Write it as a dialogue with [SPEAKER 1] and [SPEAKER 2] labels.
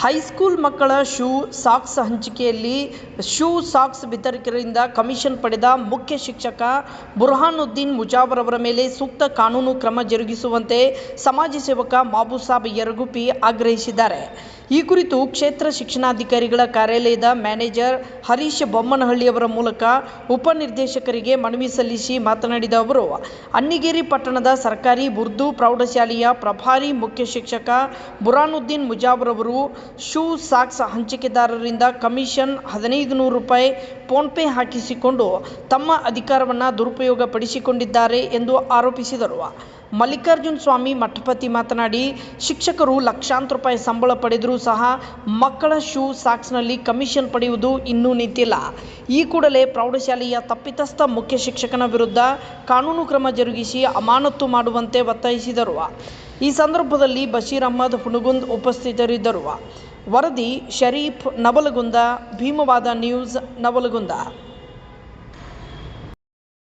[SPEAKER 1] High school ಮಕ್ಕಳ shoe socks ಹಂಚಿಕೆಯಲ್ಲಿ shoe socks ವಿತರಕರಿಂದ ಕಮಿಷನ್ ಪಡೆದ ಮುಖ್ಯ ಶಿಕ್ಷಕ ಬುರ್ಹಾನುದ್ದೀನ್ ಮುಜಾಬರ್ ಅವರ ಮೇಲೆ ಸೂಕ್ತ ಕಾನೂನು ಕ್ರಮ ಜರುಗಿಸುವಂತೆ ಸಮಾಜ ಸೇವಕ ಮಾಬುಸಾಬ್ ಯರಗುಪಿ ಆಗ್ರಹಿಸಿದ್ದಾರೆ. ಈ ಕುರಿತು ಕ್ಷೇತ್ರ ಶಿಕ್ಷಣಾಧಿಕಾರಿಗಳ ಕಾರ್ಯಾಲಯದ ಮ್ಯಾನೇಜರ್ ಹರೀಶ್ ಬೊಮ್ಮನಹಳ್ಳಿಯವರ ಮೂಲಕ ಉಪನಿರ್ದೇಶಕರಿಗೆ ಮನವಿ ಸಲ್ಲಿಸಿ ಮಾತನಾಡಿದ ಅವರು ಅಣ್ಣಿಗೇರಿ ಪಟ್ಟಣದ ಸರ್ಕಾರಿ ಉರ್ದು ಪ್ರೌಢಶಾಲೆಯ ಪ್ರಭಾರಿ ಮುಖ್ಯ ಶಿಕ್ಷಕ ಬುರಾನುದ್ದೀನ್ ಮುಜಾಬರ್ ಅವರು ಶೂ ಸಾಕ್ಸ್ ಹಂಚಿಕೆದಾರರಿಂದ ಕಮಿಷನ್ ಹದಿನೈದು ನೂರು ರೂಪಾಯಿ ಫೋನ್ಪೇ ಹಾಕಿಸಿಕೊಂಡು ತಮ್ಮ ಅಧಿಕಾರವನ್ನು ದುರುಪಯೋಗ ಪಡಿಸಿಕೊಂಡಿದ್ದಾರೆ ಎಂದು ಆರೋಪಿಸಿದರು. ಮಲ್ಲಿಕಾರ್ಜುನ ಸ್ವಾಮಿ ಮಠಪತಿ ಮಾತನಾಡಿ, ಶಿಕ್ಷಕರು ಲಕ್ಷಾಂತರ ರೂಪಾಯಿ ಸಂಬಳ ಪಡೆದರೂ ಸಹ ಮಕ್ಕಳ ಶೂ ಸಾಕ್ಸ್ನಲ್ಲಿ ಕಮಿಷನ್ ಪಡೆಯುವುದು ಇನ್ನೂ ನಿಂತಿಲ್ಲ. ಈ ಕೂಡಲೇ ಪ್ರೌಢಶಾಲೆಯ ತಪ್ಪಿತಸ್ಥ ಮುಖ್ಯ ಶಿಕ್ಷಕನ ವಿರುದ್ಧ ಕಾನೂನು ಕ್ರಮ ಜರುಗಿಸಿ ಅಮಾನತು ಮಾಡುವಂತೆ ಒತ್ತಾಯಿಸಿದರು. ಈ ಸಂದರ್ಭದಲ್ಲಿ ಬಶೀರ್ ಅಹಮದ್ ಹುಣಗುಂದ್ ಉಪಸ್ಥಿತರಿದ್ದರು. ವರದಿ ಶರೀಫ್ ನವಲಗುಂದ ಭೀಮವಾದ ನ್ಯೂಸ್ ನವಲಗುಂದ.